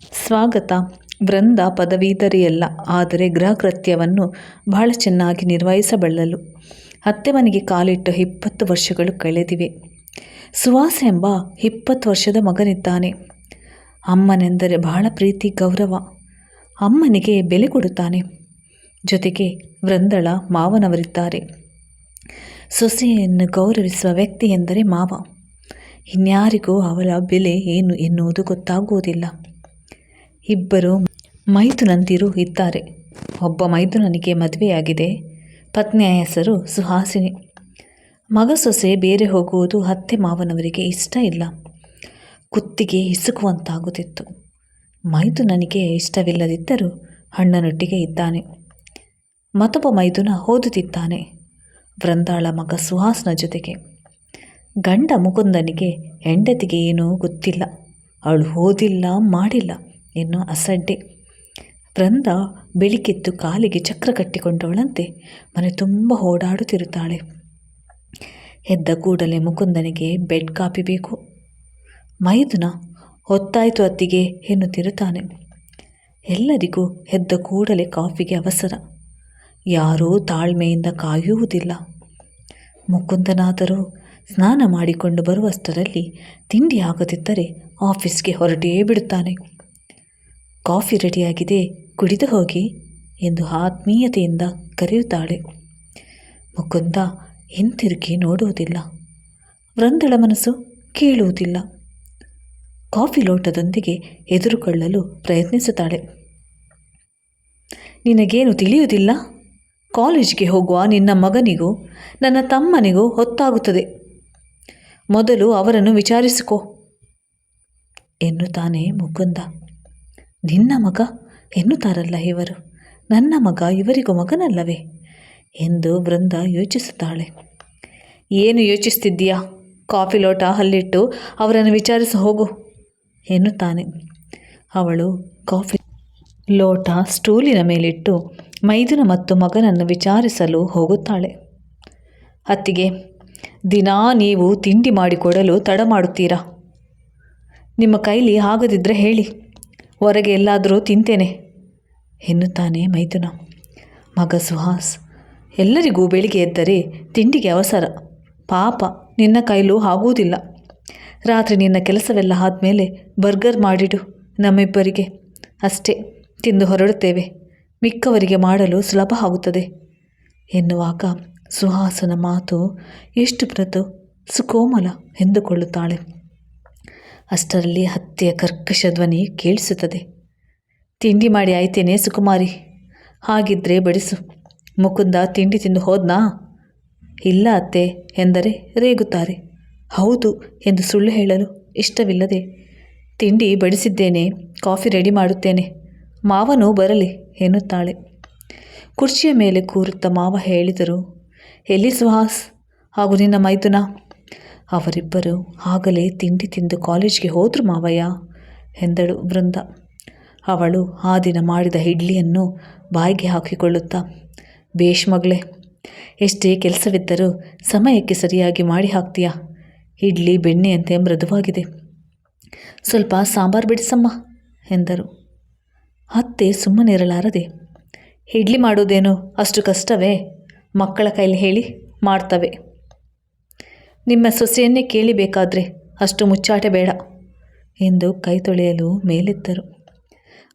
ಸ್ವಾಗತ. ವೃಂದ ಪದವೀಧರೆಯಲ್ಲ, ಆದರೆ ಗೃಹಕೃತ್ಯವನ್ನು ಬಹಳ ಚೆನ್ನಾಗಿ ನಿರ್ವಹಿಸಬಲ್ಲಳು. ಅತ್ತೆ ಮನೆಗೆ ಕಾಲಿಟ್ಟು ಇಪ್ಪತ್ತು ವರ್ಷಗಳು ಕಳೆದಿವೆ. ಸುವಾಸ ಎಂಬ ಇಪ್ಪತ್ತು ವರ್ಷದ ಮಗನಿದ್ದಾನೆ. ಅಮ್ಮನೆಂದರೆ ಬಹಳ ಪ್ರೀತಿ, ಗೌರವ. ಅಮ್ಮನಿಗೆ ಬೆಲೆ ಕೊಡುತ್ತಾನೆ. ಜೊತೆಗೆ ವೃಂದಳ ಮಾವನವರಿದ್ದಾರೆ. ಸೊಸೆಯನ್ನು ಗೌರವಿಸುವ ವ್ಯಕ್ತಿ ಎಂದರೆ ಮಾವ. ಇನ್ಯಾರಿಗೂ ಅವಳ ಬೆಲೆ ಏನು ಎನ್ನುವುದು ಗೊತ್ತಾಗುವುದಿಲ್ಲ. ಇಬ್ಬರು ಮೈದುನಂದಿರು ಇದ್ದಾರೆ. ಒಬ್ಬ ಮೈದುನನಿಗೆ ಮದುವೆಯಾಗಿದೆ, ಪತ್ನಿಯ ಹೆಸರು ಸುಹಾಸಿನಿ. ಮಗ ಸೊಸೆ ಬೇರೆ ಹೋಗುವುದು ಅತ್ತೆ ಮಾವನವರಿಗೆ ಇಷ್ಟ ಇಲ್ಲ. ಕುತ್ತಿಗೆ ಹಿಸುಕುವಂತಾಗುತ್ತಿತ್ತು. ಮೈದುನನಿಗೆ ಇಷ್ಟವಿಲ್ಲದಿದ್ದರೂ ಅಣ್ಣನೊಟ್ಟಿಗೆ ಇದ್ದಾನೆ. ಮತ್ತೊಬ್ಬ ಮೈದುನ ಓದುತ್ತಿದ್ದಾನೆ, ವೃಂದಾಳ ಮಗ ಸುಹಾಸ್ನ ಜೊತೆಗೆ. ಗಂಡ ಮುಕುಂದನಿಗೆ ಹೆಂಡತಿಗೆ ಏನೂ ಗೊತ್ತಿಲ್ಲ. ಅವಳು ಓದಿಲ್ಲ, ಮಾಡಿಲ್ಲ. ಎನ್ನೋ ಅಸಡ್ಡೆ. ವೃಂದ ಬೆಳಿಕೆದ್ದು ಕಾಲಿಗೆ ಚಕ್ರ ಕಟ್ಟಿಕೊಂಡವಳಂತೆ ಮನೆ ತುಂಬ ಓಡಾಡುತ್ತಿರುತ್ತಾಳೆ. ಎದ್ದ ಕೂಡಲೇ ಮುಕುಂದನಿಗೆ ಬೆಡ್ ಕಾಪಿ ಬೇಕು. ಮೈದುನ ಹೊತ್ತಾಯಿತು ಅತ್ತಿಗೆ ಎನ್ನುತ್ತಿರುತ್ತಾನೆ. ಎಲ್ಲರಿಗೂ ಎದ್ದ ಕೂಡಲೇ ಕಾಫಿಗೆ ಅವಸರ. ಯಾರೂ ತಾಳ್ಮೆಯಿಂದ ಕಾಯುವುದಿಲ್ಲ. ಮುಕುಂದನಾದರೂ ಸ್ನಾನ ಮಾಡಿಕೊಂಡು ಬರುವಷ್ಟರಲ್ಲಿ ತಿಂಡಿ ಆಗದಿದ್ದರೆ ಆಫೀಸ್ಗೆ ಹೊರಟೇ ಬಿಡುತ್ತಾನೆ. ಕಾಫಿ ರೆಡಿಯಾಗಿದೆ, ಕುಡಿದು ಹೋಗಿ ಎಂದು ಆತ್ಮೀಯತೆಯಿಂದ ಕರೆಯುತ್ತಾಳೆ. ಮುಕುಂದ ಹಿಂತಿರುಗಿ ನೋಡುವುದಿಲ್ಲ. ವೃಂದಳ ಮನಸ್ಸು ಕೇಳುವುದಿಲ್ಲ. ಕಾಫಿ ಲೋಟದೊಂದಿಗೆ ಎದುರುಕೊಳ್ಳಲು ಪ್ರಯತ್ನಿಸುತ್ತಾಳೆ. ನಿನಗೇನು ತಿಳಿಯುವುದಿಲ್ಲ? ಕಾಲೇಜಿಗೆ ಹೋಗುವ ನಿನ್ನ ಮಗನಿಗೂ ನನ್ನ ತಮ್ಮನಿಗೂ ಹೊತ್ತಾಗುತ್ತದೆ. ಮೊದಲು ಅವರನ್ನು ವಿಚಾರಿಸಿಕೋ, ಎನ್ನುತ್ತಾನೆ ಮುಕುಂದ. ನಿನ್ನ ಮಗ ಎನ್ನುತ್ತಾರಲ್ಲ ಇವರು? ನನ್ನ ಮಗ ಇವರಿಗೂ ಮಗನಲ್ಲವೇ? ಎಂದು ವೃಂದ ಯೋಚಿಸುತ್ತಾಳೆ. ಏನು ಯೋಚಿಸ್ತಿದ್ದೀಯಾ? ಕಾಫಿ ಲೋಟ ಅಲ್ಲಿಟ್ಟು ಅವರನ್ನು ವಿಚಾರಿಸಿ, ಹೋಗು ಎನ್ನುತ್ತಾನೆ. ಅವಳು ಕಾಫಿ ಲೋಟ ಸ್ಟೂಲಿನ ಮೇಲಿಟ್ಟು ಮೈದುನ ಮತ್ತು ಮಗನನ್ನು ವಿಚಾರಿಸಲು ಹೋಗುತ್ತಾಳೆ. ಅತ್ತಿಗೆ, ದಿನಾ ನೀವು ತಿಂಡಿ ಮಾಡಿಕೊಡಲು ತಡ ಮಾಡುತ್ತೀರಾ? ನಿಮ್ಮ ಕೈಲಿ ಆಗದಿದ್ದರೆ ಹೇಳಿ. ಹೊರಗೆ ಎಲ್ಲಾದರೂ ತಿಂತೇನೆ, ಎನ್ನುತ್ತಾನೆ ಮೈದುನ ಮಗ ಸುಹಾಸ್, ಎಲ್ಲರಿಗೂ ಬೆಳಿಗ್ಗೆ ಎದ್ದರೆ ತಿಂಡಿಗೆ ಅವಸರ. ಪಾಪ, ನಿನ್ನ ಕೈಲೂ ಆಗುವುದಿಲ್ಲ. ರಾತ್ರಿ ನಿನ್ನ ಕೆಲಸವೆಲ್ಲ ಆದಮೇಲೆ ಬರ್ಗರ್ ಮಾಡಿಡು ನಮ್ಮಿಬ್ಬರಿಗೆ. ಅಷ್ಟೇ, ತಿಂದು ಹೊರಡುತ್ತೇವೆ. ಮಿಕ್ಕವರಿಗೆ ಮಾಡಲು ಸುಲಭ ಆಗುತ್ತದೆ, ಎನ್ನುವಾಗ ಸುಹಾಸನ ಮಾತು ಎಷ್ಟು ಪ್ರತು ಸುಕೋಮಲ ಎಂದುಕೊಳ್ಳುತ್ತಾಳೆ. ಅಷ್ಟರಲ್ಲಿ ಹತ್ತಿಯ ಕರ್ಕಶ ಧ್ವನಿ ಕೇಳಿಸುತ್ತದೆ. ತಿಂಡಿ ಮಾಡಿ ಆಯ್ತೇನೆ ಸುಕುಮಾರಿ. ಹಾಗಿದ್ರೆ ಬಡಿಸು. ಮುಕುಂದ ತಿಂಡಿ ತಿಂದು ಹೋದ್ನಾ? ಇಲ್ಲ ಅತ್ತೆ ಎಂದರೆ ರೇಗುತ್ತಾರೆ. ಹೌದು ಎಂದು ಸುಳ್ಳು ಹೇಳಲು ಇಷ್ಟವಿಲ್ಲದೆ ತಿಂಡಿ ಬಡಿಸಿದ್ದೇನೆ, ಕಾಫಿ ರೆಡಿ ಮಾಡುತ್ತೇನೆ. ಮಾವನು ಬರಲಿ ಎನ್ನುತ್ತಾಳೆ. ಕುರ್ಚಿಯ ಮೇಲೆ ಕೂರುತ್ತಾ ಮಾವ ಹೇಳಿದರು, ಎಲ್ಲಿ ಸುಹಾಸ್? ಹಾಗೂ ನಿನ್ನ ಮೈದುನ? ಅವರಿಬ್ಬರು ಆಗಲೇ ತಿಂಡಿ ತಿಂದು ಕಾಲೇಜ್ಗೆ ಹೋದ್ರು ಮಾವಯ್ಯ, ಎಂದಳು ವೃಂದ. ಅವಳು ಆ ದಿನ ಮಾಡಿದ ಇಡ್ಲಿಯನ್ನು ಬಾಯಿಗೆ ಹಾಕಿಕೊಳ್ಳುತ್ತಾ, ಬೇಷ್ ಮಗಳೇ, ಎಷ್ಟೇ ಕೆಲಸವಿದ್ದರೂ ಸಮಯಕ್ಕೆ ಸರಿಯಾಗಿ ಮಾಡಿ ಹಾಕ್ತೀಯಾ? ಇಡ್ಲಿ ಬೆಣ್ಣೆಯಂತೆ ಮೃದುವಾಗಿದೆ. ಸ್ವಲ್ಪ ಸಾಂಬಾರು ಬಿಡಿಸಮ್ಮ, ಎಂದರು. ಅತ್ತೆ ಸುಮ್ಮನಿರಲಾರದೆ ಇಡ್ಲಿ ಮಾಡೋದೇನು ಅಷ್ಟು ಕಷ್ಟವೇ? ಮಕ್ಕಳ ಕೈಲಿ ಹೇಳಿ, ಮಾಡ್ತವೆ. ನಿಮ್ಮ ಸೊಸೆಯನ್ನೇ ಕೇಳಿಬೇಕಾದ್ರೆ ಅಷ್ಟು ಮುಚ್ಚಾಟೆ ಬೇಡ ಎಂದು ಕೈ ತೊಳೆಯಲು ಮೇಲೆತ್ತರು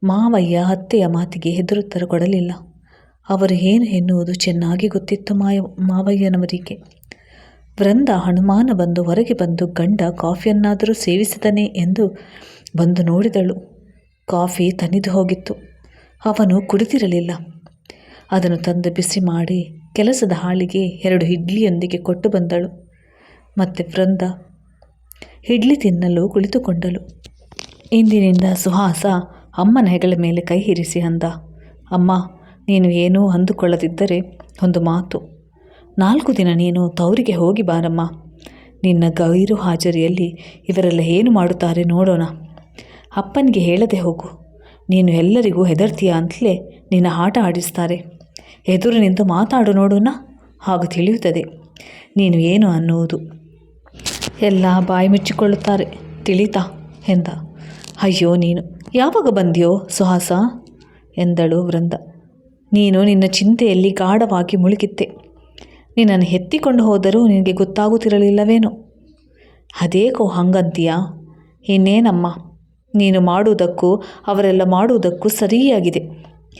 ಮಾವಯ್ಯ ಅತ್ತೆಯ ಮಾತಿಗೆ ಹೆದರುತ್ತರ ಕೊಡಲಿಲ್ಲ. ಅವರು ಏನು ಎನ್ನುವುದು ಚೆನ್ನಾಗಿ ಗೊತ್ತಿತ್ತು ಮಾಯ, ಮಾವಯ್ಯನವರಿಗೆ. ವೃಂದ ಹನುಮಾನ ಬಂದು ಹೊರಗೆ ಬಂದು ಗಂಡ ಕಾಫಿಯನ್ನಾದರೂ ಸೇವಿಸಿದನೇ ಎಂದು ಬಂದು ನೋಡಿದಳು. ಕಾಫಿ ತನಿದು ಹೋಗಿತ್ತು. ಅವನು ಕುಡಿದಿರಲಿಲ್ಲ. ಅದನ್ನು ತಂದು ಬಿಸಿ ಮಾಡಿ ಕೆಲಸದ ಹಾಳಿಗೆ ಎರಡು ಇಡ್ಲಿಯೊಂದಿಗೆ ಕೊಟ್ಟು ಬಂದಳು. ಮತ್ತು ವೃಂದ ಇಡ್ಲಿ ತಿನ್ನಲು ಕುಳಿತುಕೊಂಡಳು. ಇಂದಿನಿಂದ ಸುಹಾಸ ಅಮ್ಮನ ಹೆಗಲ ಮೇಲೆ ಕೈ ಇರಿಸಿ ಅಂದ. ಅಮ್ಮ, ನೀನು ಏನೂ ಅಂದುಕೊಳ್ಳದಿದ್ದರೆ ಒಂದು ಮಾತು. ನಾಲ್ಕು ದಿನ ನೀನು ತವರಿಗೆ ಹೋಗಿ ಬಾರಮ್ಮ. ನಿನ್ನ ಗೈರು ಹಾಜರಿಯಲ್ಲಿ ಇವರೆಲ್ಲ ಏನು ಮಾಡುತ್ತಾರೆ ನೋಡೋಣ. ಅಪ್ಪನಿಗೆ ಹೇಳದೆ ಹೋಗು. ನೀನು ಎಲ್ಲರಿಗೂ ಹೆದರ್ತೀಯ ಅಂತಲೇ ನಿನ್ನ ಆಟ ಆಡಿಸ್ತಾರೆ. ಎದುರು ನಿಂತು ಮಾತಾಡು ನೋಡೋಣ. ಹಾಗೂ ತಿಳಿಯುತ್ತದೆ. ನೀನು ಏನು ಅನ್ನುವುದು. ಎಲ್ಲ ಬಾಯಿ ಮುಚ್ಚಿಕೊಳ್ಳುತ್ತಾರೆ. ತಿಳಿತಾ ಎಂದ. ಅಯ್ಯೋ ನೀನು, ಯಾವಾಗ ಬಂದ್ಯೋ ಸುಹಾಸ? ಎಂದಳು ವೃಂದ. ನೀನು ನಿನ್ನ ಚಿಂತೆಯಲ್ಲಿ ಗಾಢವಾಗಿ ಮುಳುಗಿತ್ತೆ ನಿನ್ನನ್ನು ಎತ್ತಿಕೊಂಡು ಹೋದರೂ ನಿನಗೆ ಗೊತ್ತಾಗುತ್ತಿರಲಿಲ್ಲವೇನೋ? ಅದೇಕೋ ಹಂಗಂತೀಯ? ಇನ್ನೇನಮ್ಮ? ನೀನು ಮಾಡುವುದಕ್ಕೂ, ಅವರೆಲ್ಲ ಮಾಡುವುದಕ್ಕೂ ಸರಿಯಾಗಿದೆ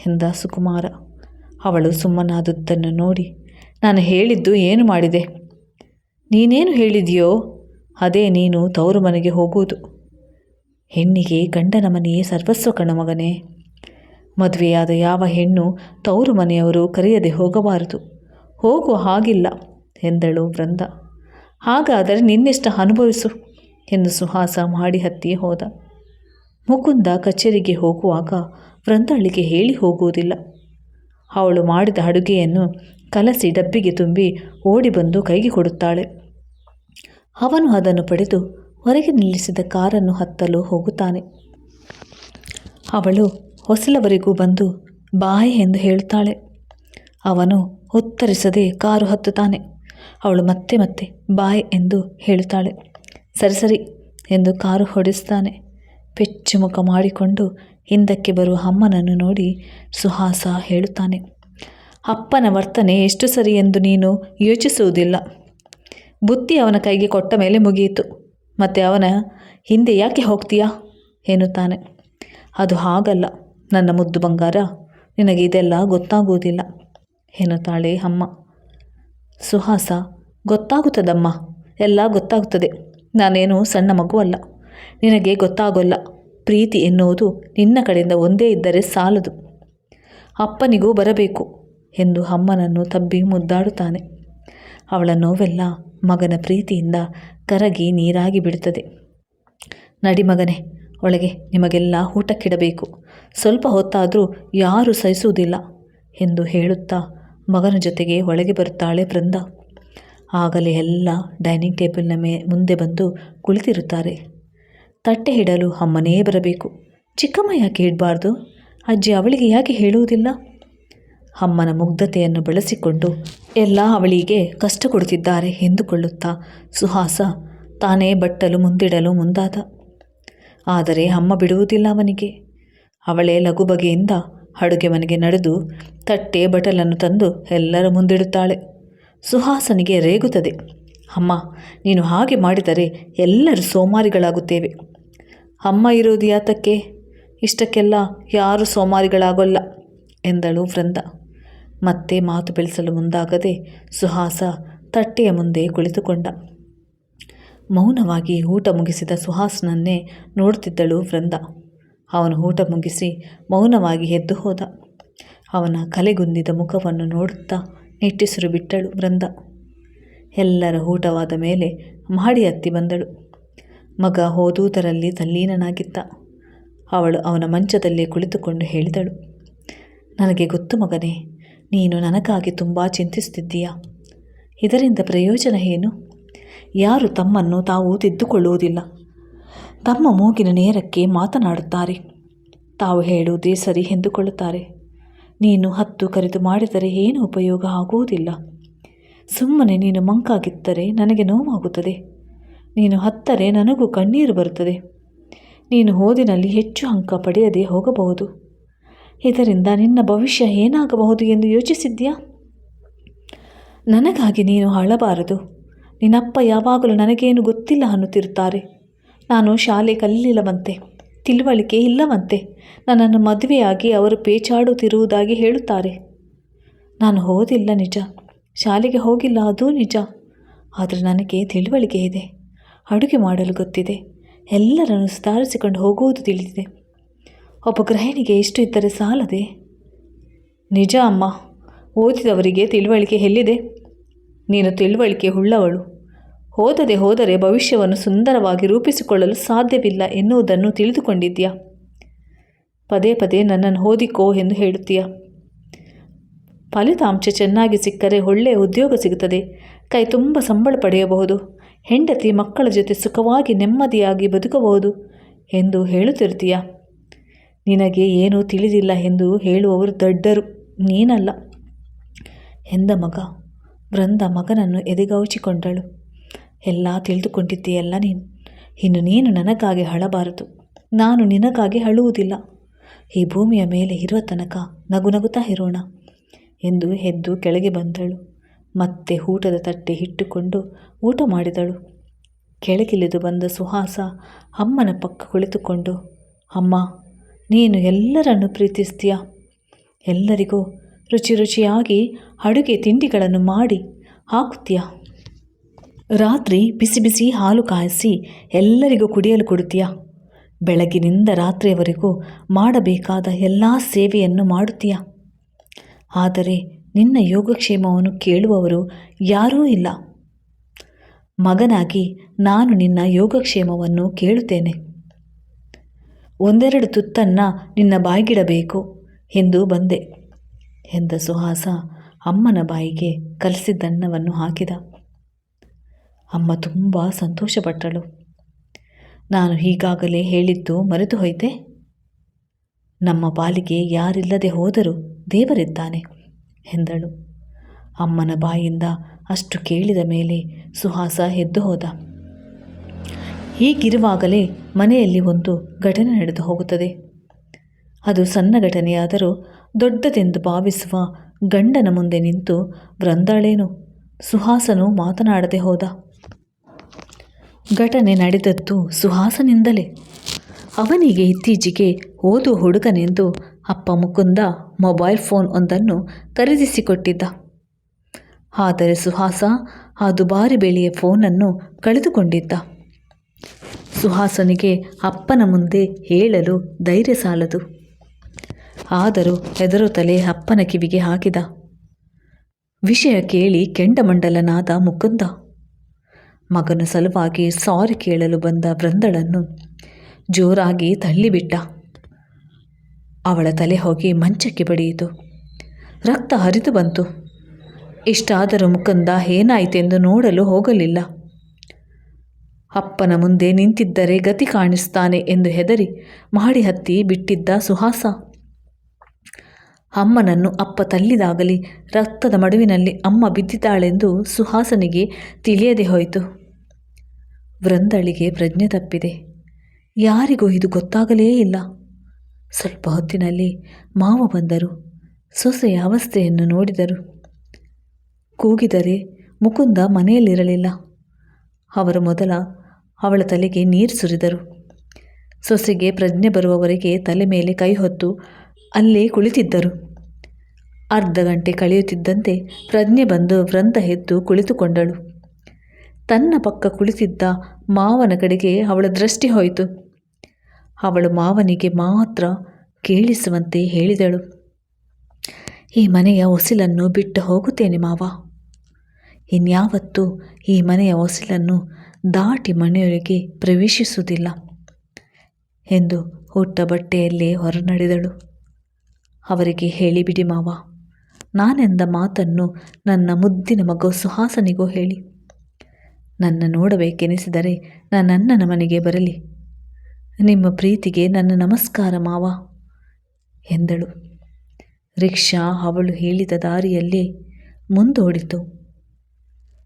ಎಂದ ಸುಕುಮಾರ. ಅವಳು ಸುಮ್ಮನಾದದ್ದನ್ನು ನೋಡಿ, ನಾನು ಹೇಳಿದ್ದು ಏನು ಮಾಡಿದೆ? ನೀನೇನು ಹೇಳಿದೆಯೋ? ಅದೇ ನೀನು ತವರು ಮನೆಗೆ ಹೋಗುವುದು. ಹೆಣ್ಣಿಗೆ ಗಂಡನ ಮನೆಯೇ ಸರ್ವಸ್ವ ಕಣಮಗನೇ ಮದುವೆಯಾದ ಯಾವ ಹೆಣ್ಣು ತವರು ಮನೆಯವರು ಕರೆಯದೆ ಹೋಗಬಾರದು. ಹೋಗು ಹಾಗಿಲ್ಲ ಎಂದಳು ವೃಂದ. ಹಾಗಾದರೆ ನಿನ್ನೆಷ್ಟ ಅನುಭವಿಸು ಎಂದು ಸುಹಾಸ ಮಾಡಿ ಹತ್ತಿ ಹೋದ. ಮುಕುಂದ ಕಚೇರಿಗೆ ಹೋಗುವಾಗ ವೃಂದಳಿಗೆ ಹೇಳಿ ಹೋಗುವುದಿಲ್ಲ. ಅವಳು ಮಾಡಿದ ಅಡುಗೆಯನ್ನು ಕಲಸಿ ಡಬ್ಬಿಗೆ ತುಂಬಿ ಓಡಿ ಬಂದು ಕೈಗೆ ಕೊಡುತ್ತಾಳೆ. ಅವನು ಅದನ್ನು ಪಡೆದು ಹೊರಗೆ ನಿಲ್ಲಿಸಿದ ಕಾರನ್ನು ಹತ್ತಲು ಹೋಗುತ್ತಾನೆ. ಅವಳು ಹೊಸಲವರೆಗೂ ಬಂದು ಬಾಯ್ ಎಂದು ಹೇಳುತ್ತಾಳೆ. ಅವನು ಉತ್ತರಿಸದೆ ಕಾರು ಹತ್ತುತ್ತಾನೆ. ಅವಳು ಮತ್ತೆ ಮತ್ತೆ ಬಾಯ್ ಎಂದು ಹೇಳುತ್ತಾಳೆ. ಸರಿ ಸರಿ ಎಂದು ಕಾರು ಹೊಡೆಸ್ತಾನೆ. ಪೆಚ್ಚು ಮುಖ ಮಾಡಿಕೊಂಡು ಹಿಂದಕ್ಕೆ ಬರುವ ಅಮ್ಮನನ್ನು ನೋಡಿ ಸುಹಾಸ ಹೇಳುತ್ತಾನೆ. ಅಪ್ಪನ ವರ್ತನೆ ಎಷ್ಟು ಸರಿ ಎಂದು ನೀನು ಯೋಚಿಸುವುದಿಲ್ಲ. ಬುತ್ತಿ ಅವನ ಕೈಗೆ ಕೊಟ್ಟ ಮೇಲೆ ಮುಗಿಯಿತು. ಮತ್ತು ಅವನ ಹಿಂದೆ ಯಾಕೆ ಹೋಗ್ತೀಯಾ? ಎನ್ನುತ್ತಾನೆ ಅದು ಹಾಗಲ್ಲ. ನನ್ನ ಮುದ್ದು ಬಂಗಾರ, ನಿನಗೆ ಇದೆಲ್ಲ ಗೊತ್ತಾಗುವುದಿಲ್ಲ ಎನ್ನುತ್ತಾಳೆ ಅಮ್ಮ. ಸುಹಾಸ, ಗೊತ್ತಾಗುತ್ತದಮ್ಮ. ಎಲ್ಲ ಗೊತ್ತಾಗುತ್ತದೆ. ನಾನೇನು ಸಣ್ಣ ಮಗುವಲ್ಲ. ನಿನಗೆ ಗೊತ್ತಾಗೋಲ್ಲ. ಪ್ರೀತಿ ಎನ್ನುವುದು ನಿನ್ನ ಕಡೆಯಿಂದ ಒಂದೇ ಇದ್ದರೆ ಸಾಲದು. ಅಪ್ಪನಿಗೂ ಬರಬೇಕು ಎಂದು ಅಮ್ಮನನ್ನು ತಬ್ಬಿ ಮುದ್ದಾಡುತ್ತಾನೆ. ಅವಳ ನೋವೆಲ್ಲ ಮಗನ ಪ್ರೀತಿಯಿಂದ ಕರಗಿ ನೀರಾಗಿ ಬಿಡುತ್ತದೆ ನಡಿ ಮಗನೇ, ಒಳಗೆ ನಿಮಗೆಲ್ಲ ಊಟಕ್ಕಿಡಬೇಕು. ಸ್ವಲ್ಪ ಹೊತ್ತಾದರೂ ಯಾರೂ ಸಹಿಸುವುದಿಲ್ಲ ಎಂದು ಹೇಳುತ್ತಾ ಮಗನ ಜೊತೆಗೆ ಒಳಗೆ ಬರುತ್ತಾಳೆ ಬೃಂದ ಆಗಲೇ ಎಲ್ಲ ಡೈನಿಂಗ್ ಟೇಬಲ್ನ ಮೇ, ಮುಂದೆ ಬಂದು ಕುಳಿತಿರುತ್ತಾರೆ. ತಟ್ಟೆ ಹಿಡಲು ಅಮ್ಮನೇ ಬರಬೇಕು. ಚಿಕ್ಕಮ್ಮ ಯಾಕೆ ಇಡಬಾರ್ದು? ಅಜ್ಜಿ ಅವಳಿಗೆ ಯಾಕೆ ಹೇಳುವುದಿಲ್ಲ? ಅಮ್ಮನ ಮುಗ್ಧತೆಯನ್ನು ಬಳಸಿಕೊಂಡು ಎಲ್ಲ ಅವಳಿಗೆ ಕಷ್ಟ ಕೊಡುತ್ತಿದ್ದಾರೆ ಎಂದುಕೊಳ್ಳುತ್ತಾ ಸುಹಾಸ ತಾನೇ ಬಟ್ಟಲು ಮುಂದಿಡಲು ಮುಂದಾದ. ಆದರೆ ಅಮ್ಮ ಬಿಡುವುದಿಲ್ಲ ಅವನಿಗೆ. ಅವಳೇ ಲಘು ಬಗೆಯಿಂದ ಅಡುಗೆ ಮನೆಗೆ ನಡೆದು ತಟ್ಟೆ ಬಟಲನ್ನು ತಂದು ಎಲ್ಲರ ಮುಂದಿಡುತ್ತಾಳೆ. ಸುಹಾಸನಿಗೆ ರೇಗುತ್ತದೆ, ಅಮ್ಮ, ನೀನು ಹಾಗೆ ಮಾಡಿದರೆ ಎಲ್ಲರೂ ಸೋಮಾರಿಗಳಾಗುತ್ತೇವೆ. ಅಮ್ಮ ಇರೋದು ಯಾತಕ್ಕೆ? ಇಷ್ಟಕ್ಕೆಲ್ಲ ಯಾರೂ ಸೋಮಾರಿಗಳಾಗೋಲ್ಲ ಎಂದಳು ವೃಂದ. ಮತ್ತೆ ಮಾತು ಬೆಳೆಸಲು ಮುಂದಾಗದೆ ಸುಹಾಸ ತಟ್ಟೆಯ ಮುಂದೆ ಕುಳಿತುಕೊಂಡ. ಮೌನವಾಗಿ ಊಟ ಮುಗಿಸಿದ ಸುಹಾಸನನ್ನೇ ನೋಡುತ್ತಿದ್ದಳು ವೃಂದ. ಅವನು ಊಟ ಮುಗಿಸಿ ಮೌನವಾಗಿ ಎದ್ದು ಹೋದ. ಅವನ ಕಲೆಗುಂದಿದ ಮುಖವನ್ನು ನೋಡುತ್ತಾ ನಿಟ್ಟಿಸಿರು ಬಿಟ್ಟಳು ವೃಂದ. ಎಲ್ಲರ ಊಟವಾದ ಮೇಲೆ ಮಾಡಿ ಹತ್ತಿ ಬಂದಳು. ಮಗ ಓದುವುದರಲ್ಲಿ ತಲ್ಲೀನನಾಗಿದ್ದ. ಅವಳು ಅವನ ಮಂಚದಲ್ಲೇ ಕುಳಿತುಕೊಂಡು ಹೇಳಿದಳು. ನನಗೆ ಗೊತ್ತು ಮಗನೇ ನೀನು ನನಗಾಗಿ ತುಂಬ ಚಿಂತಿಸುತ್ತಿದ್ದೀಯಾ ಇದರಿಂದ ಪ್ರಯೋಜನ ಏನು? ಯಾರು ತಮ್ಮನ್ನು ತಾವು ತಿದ್ದುಕೊಳ್ಳುವುದಿಲ್ಲ. ತಮ್ಮ ಮೂಗಿನ ನೇರಕ್ಕೆ ಮಾತನಾಡುತ್ತಾರೆ. ತಾವು ಹೇಳುವುದೇ ಸರಿ ಎಂದುಕೊಳ್ಳುತ್ತಾರೆ. ನೀನು ಹತ್ತು ಕರೆದು ಮಾಡಿದರೆ ಏನು ಉಪಯೋಗ ಆಗುವುದಿಲ್ಲ. ಸುಮ್ಮನೆ ನೀನು ಮಂಕಾಗಿದ್ದರೆ ನನಗೆ ನೋವಾಗುತ್ತದೆ. ನೀನು ಹತ್ತರೆ ನನಗೂ ಕಣ್ಣೀರು ಬರುತ್ತದೆ. ನೀನು ಓದಿನಲ್ಲಿ ಹೆಚ್ಚು ಅಂಕ ಪಡೆಯದೆ ಹೋಗಬಹುದು. ಇದರಿಂದ ನಿನ್ನ ಭವಿಷ್ಯ ಏನಾಗಬಹುದು ಎಂದು ಯೋಚಿಸಿದ್ಯಾ? ನನಗಾಗಿ ನೀನು ಅಳಬಾರದು. ನಿನ್ನಪ್ಪ ಯಾವಾಗಲೂ ನನಗೇನು ಗೊತ್ತಿಲ್ಲ ಅನ್ನುತ್ತಿರುತ್ತಾರೆ. ನಾನು ಶಾಲೆ ಕಲಿಲಿಲ್ಲವಂತೆ, ತಿಳುವಳಿಕೆ ಇಲ್ಲವಂತೆ, ನನ್ನನ್ನು ಮದುವೆಯಾಗಿ ಅವರು ಪೇಚಾಡುತ್ತಿರುವುದಾಗಿ ಹೇಳುತ್ತಾರೆ. ನಾನು ಹೋದಿಲ್ಲ ನಿಜ, ಶಾಲೆಗೆ ಹೋಗಿಲ್ಲ ಅದೂ ನಿಜ, ಆದರೆ ನನಗೆ ತಿಳುವಳಿಕೆ ಇದೆ, ಅಡುಗೆ ಮಾಡಲು ಗೊತ್ತಿದೆ, ಎಲ್ಲರನ್ನು ಸುಧಾರಿಸಿಕೊಂಡು ಹೋಗುವುದು ತಿಳಿದಿದೆ. ಒಬ್ಬ ಗೃಹಿಣಿಗೆ ಎಷ್ಟು ಇದ್ದರೆ ಸಾಲದೆ? ನಿಜ ಅಮ್ಮ, ಓದಿದವರಿಗೆ ತಿಳುವಳಿಕೆ ಎಲ್ಲಿದೆ? ನೀನು ತಿಳುವಳಿಕೆ ಉಳ್ಳವಳು. ಓದದೆ ಹೋದರೆ ಭವಿಷ್ಯವನ್ನು ಸುಂದರವಾಗಿ ರೂಪಿಸಿಕೊಳ್ಳಲು ಸಾಧ್ಯವಿಲ್ಲ ಎನ್ನುವುದನ್ನು ತಿಳಿದುಕೊಂಡಿದ್ದೀಯಾ? ಪದೇ ಪದೇ ನನ್ನನ್ನು ಓದಿಕೋ ಎಂದು ಹೇಳುತ್ತೀಯ? ಫಲಿತಾಂಶ ಚೆನ್ನಾಗಿ ಸಿಕ್ಕರೆ ಒಳ್ಳೆಯ ಉದ್ಯೋಗ ಸಿಗುತ್ತದೆ. ಕೈ ತುಂಬ ಸಂಬಳ ಪಡೆಯಬಹುದು. ಹೆಂಡತಿ ಮಕ್ಕಳ ಜೊತೆ ಸುಖವಾಗಿ ನೆಮ್ಮದಿಯಾಗಿ ಬದುಕಬಹುದು ಎಂದು ಹೇಳುತ್ತಿರ್ತೀಯ ನಿನಗೆ ಏನೂ ತಿಳಿದಿಲ್ಲ ಎಂದು ಹೇಳುವವರು ದಡ್ಡರು. ನೀನಲ್ಲ. ಎಂದ ಮಗ. ವೃಂದ ಮಗನನ್ನು ಎದೆಗೌಚಿಕೊಂಡಳು. ಎಲ್ಲ ತಿಳಿದುಕೊಂಡಿದ್ದೀಯಲ್ಲ ನೀನು. ಇನ್ನು ನೀನು ನನಗಾಗಿ ಹಳಬಾರದು. ನಾನು ನಿನಗಾಗಿ ಹಳುವುದಿಲ್ಲ. ಈ ಭೂಮಿಯ ಮೇಲೆ ಇರುವ ತನಕ ನಗು ನಗುತ್ತಾ ಇರೋಣ ಎಂದು ಎದ್ದು ಕೆಳಗೆ ಬಂದಳು. ಮತ್ತೆ ಊಟದ ತಟ್ಟೆ ಇಟ್ಟುಕೊಂಡು ಊಟ ಮಾಡಿದಳು. ಕೆಳಗಿಳಿದು ಬಂದ ಸುಹಾಸ ಅಮ್ಮನ ಪಕ್ಕ ಕುಳಿತುಕೊಂಡು, ಅಮ್ಮ ನೀನು ಎಲ್ಲರನ್ನು ಪ್ರೀತಿಸ್ತೀಯ? ಎಲ್ಲರಿಗೂ ರುಚಿ ರುಚಿಯಾಗಿ ಅಡುಗೆ ತಿಂಡಿಗಳನ್ನು ಮಾಡಿ ಹಾಕುತ್ತೀಯ? ರಾತ್ರಿ ಬಿಸಿ ಬಿಸಿ ಹಾಲು ಕಾಯಿಸಿ ಎಲ್ಲರಿಗೂ ಕುಡಿಯಲು ಕೊಡುತ್ತೀಯ? ಬೆಳಗಿನಿಂದ ರಾತ್ರಿಯವರೆಗೂ ಮಾಡಬೇಕಾದ ಎಲ್ಲ ಸೇವೆಯನ್ನು ಮಾಡುತ್ತೀಯ? ಆದರೆ ನಿನ್ನ ಯೋಗಕ್ಷೇಮವನ್ನು ಕೇಳುವವರು ಯಾರೂ ಇಲ್ಲ. ಮಗನಾಗಿ ನಾನು ನಿನ್ನ ಯೋಗಕ್ಷೇಮವನ್ನು ಕೇಳುತ್ತೇನೆ. ಒಂದೆರಡು ತುತ್ತನ್ನು ನಿನ್ನ ಬಾಯಿಗಿಡಬೇಕು ಎಂದು ಬಂದೆ ಎಂದ ಸುಹಾಸ ಅಮ್ಮನ ಬಾಯಿಗೆ ಕಲಸಿದ್ದನ್ನವನ್ನು ಹಾಕಿದ. ಅಮ್ಮ ತುಂಬ ಸಂತೋಷಪಟ್ಟಳು. ನಾನು ಈಗಾಗಲೇ ಹೇಳಿದ್ದು ಮರೆತು ಹೋಯ್ತೆ. ನಮ್ಮ ಪಾಲಿಗೆ ಯಾರಿಲ್ಲದೆ ಹೋದರೂ ದೇವರಿದ್ದಾನೆ ಎಂದಳು. ಅಮ್ಮನ ಬಾಯಿಂದ ಅಷ್ಟು ಕೇಳಿದ ಮೇಲೆ ಸುಹಾಸ ಎದ್ದು ಹೋದ. ಹೀಗಿರುವಾಗಲೇ ಮನೆಯಲ್ಲಿ ಒಂದು ಘಟನೆ ನಡೆದು ಹೋಗುತ್ತದೆ. ಅದು ಸಣ್ಣ ಘಟನೆಯಾದರೂ ದೊಡ್ಡದೆಂದು ಭಾವಿಸುವ ಗಂಡನ ಮುಂದೆ ನಿಂತು ವೃಂದಾಳೇನು, ಸುಹಾಸನು ಮಾತನಾಡದೆ ಹೋದ. ಘಟನೆ ನಡೆದದ್ದು ಸುಹಾಸನಿಂದಲೇ. ಅವನಿಗೆ ಇತ್ತೀಚೆಗೆ ಓದುವ ಹುಡುಗನೆಂದು ಅಪ್ಪ ಮುಕುಂದ ಮೊಬೈಲ್ ಫೋನ್ ಒಂದನ್ನು ಖರೀದಿಸಿಕೊಟ್ಟಿದ್ದ. ಆದರೆ ಸುಹಾಸ ಆ ದುಬಾರಿ ಬೆಲೆಯ ಫೋನನ್ನು ಕಳೆದುಕೊಂಡಿದ್ದ. ಸುಹಾಸನಿಗೆ ಅಪ್ಪನ ಮುಂದೆ ಹೇಳಲು ಧೈರ್ಯ ಸಾಲದು. ಆದರೂ ಹೆದರುತ್ತಲೇ ಅಪ್ಪನ ಕಿವಿಗೆ ಹಾಕಿದ. ವಿಷಯ ಕೇಳಿ ಕೆಂಡಮಂಡಲನಾದ ಮುಕುಂದ. ಮಗನ ಸಲುವಾಗಿ ಸಾರಿ ಕೇಳಲು ಬಂದ ವೃಂದಳನ್ನು ಜೋರಾಗಿ ತಳ್ಳಿಬಿಟ್ಟ. ಅವಳ ತಲೆ ಹೋಗಿ ಮಂಚಕ್ಕೆ ಬಡಿಯಿತು. ರಕ್ತ ಹರಿದು ಬಂತು. ಇಷ್ಟಾದರೂ ಮುಕುಂದ ಏನಾಯಿತೆಂದು ನೋಡಲು ಹೋಗಲಿಲ್ಲ. ಅಪ್ಪನ ಮುಂದೆ ನಿಂತಿದ್ದರೆ ಗತಿ ಕಾಣಿಸ್ತಾನೆ ಎಂದು ಹೆದರಿ ಮಾಡಿ ಹತ್ತಿ ಬಿಟ್ಟಿದ್ದ ಸುಹಾಸ. ಅಮ್ಮನನ್ನು ಅಪ್ಪ ತಲ್ಲಿದಾಗಲಿ ರಕ್ತದ ಮಡುವಿನಲ್ಲಿ ಅಮ್ಮ ಬಿದ್ದಿದ್ದಾಳೆಂದು ಸುಹಾಸನಿಗೆ ತಿಳಿಯದೆ ಹೋಯಿತು. ವೃಂದಳಿಗೆ ಪ್ರಜ್ಞೆ ತಪ್ಪಿದೆ. ಯಾರಿಗೂ ಇದು ಗೊತ್ತಾಗಲೇ ಇಲ್ಲ. ಸ್ವಲ್ಪ ಹೊತ್ತಿನಲ್ಲಿ ಮಾವ ಬಂದರು. ಸೊಸೆಯ ಅವಸ್ಥೆಯನ್ನು ನೋಡಿದರು. ಕೂಗಿದರೆ ಮುಕುಂದ ಮನೆಯಲ್ಲಿರಲಿಲ್ಲ. ಅವರು ಮೊದಲ ಅವಳ ತಲೆಗೆ ನೀರು ಸುರಿದರು. ಸೊಸೆಗೆ ಪ್ರಜ್ಞೆ ಬರುವವರೆಗೆ ತಲೆ ಮೇಲೆ ಕೈ ಹೊತ್ತು ಅಲ್ಲೇ ಕುಳಿತಿದ್ದರು. ಅರ್ಧ ಗಂಟೆ ಕಳೆಯುತ್ತಿದ್ದಂತೆ ಪ್ರಜ್ಞೆ ಬಂದು ವ್ರಂಥ ಎದ್ದು ಕುಳಿತುಕೊಂಡಳು. ತನ್ನ ಪಕ್ಕ ಕುಳಿತಿದ್ದ ಮಾವನ ಕಡೆಗೆ ಅವಳ ದೃಷ್ಟಿ ಹೋಯಿತು. ಅವಳು ಮಾವನಿಗೆ ಮಾತ್ರ ಕೇಳಿಸುವಂತೆ ಹೇಳಿದಳು. ಈ ಮನೆಯ ಹೊಸಿಲನ್ನು ಬಿಟ್ಟು ಹೋಗುತ್ತೇನೆ ಮಾವ. ಇನ್ಯಾವತ್ತೂ ಈ ಮನೆಯ ಹೊಸಿಲನ್ನು ದಾಟಿ ಮನೆಯೊಳಗೆ ಪ್ರವೇಶಿಸುವುದಿಲ್ಲ ಎಂದು ಹುಟ್ಟ ಬಟ್ಟೆಯಲ್ಲೇ ಹೊರನಡೆದಳು. ಅವರಿಗೆ ಹೇಳಿಬಿಡಿ ಮಾವ, ನಾನೆಂದ ಮಾತನ್ನು ನನ್ನ ಮುದ್ದಿನ ಮಗ ಸುಹಾಸನಿಗೂ ಹೇಳಿ. ನನ್ನ ನೋಡಬೇಕೆನಿಸಿದರೆ ನನ್ನಣ್ಣನ ಮನೆಗೆ ಬರಲಿ. ನಿಮ್ಮ ಪ್ರೀತಿಗೆ ನನ್ನ ನಮಸ್ಕಾರ ಮಾವ, ಎಂದಳು. ರಿಕ್ಷಾ ಅವಳು ಹೇಳಿದ ದಾರಿಯಲ್ಲೇ ಮುಂದೋಡಿತು.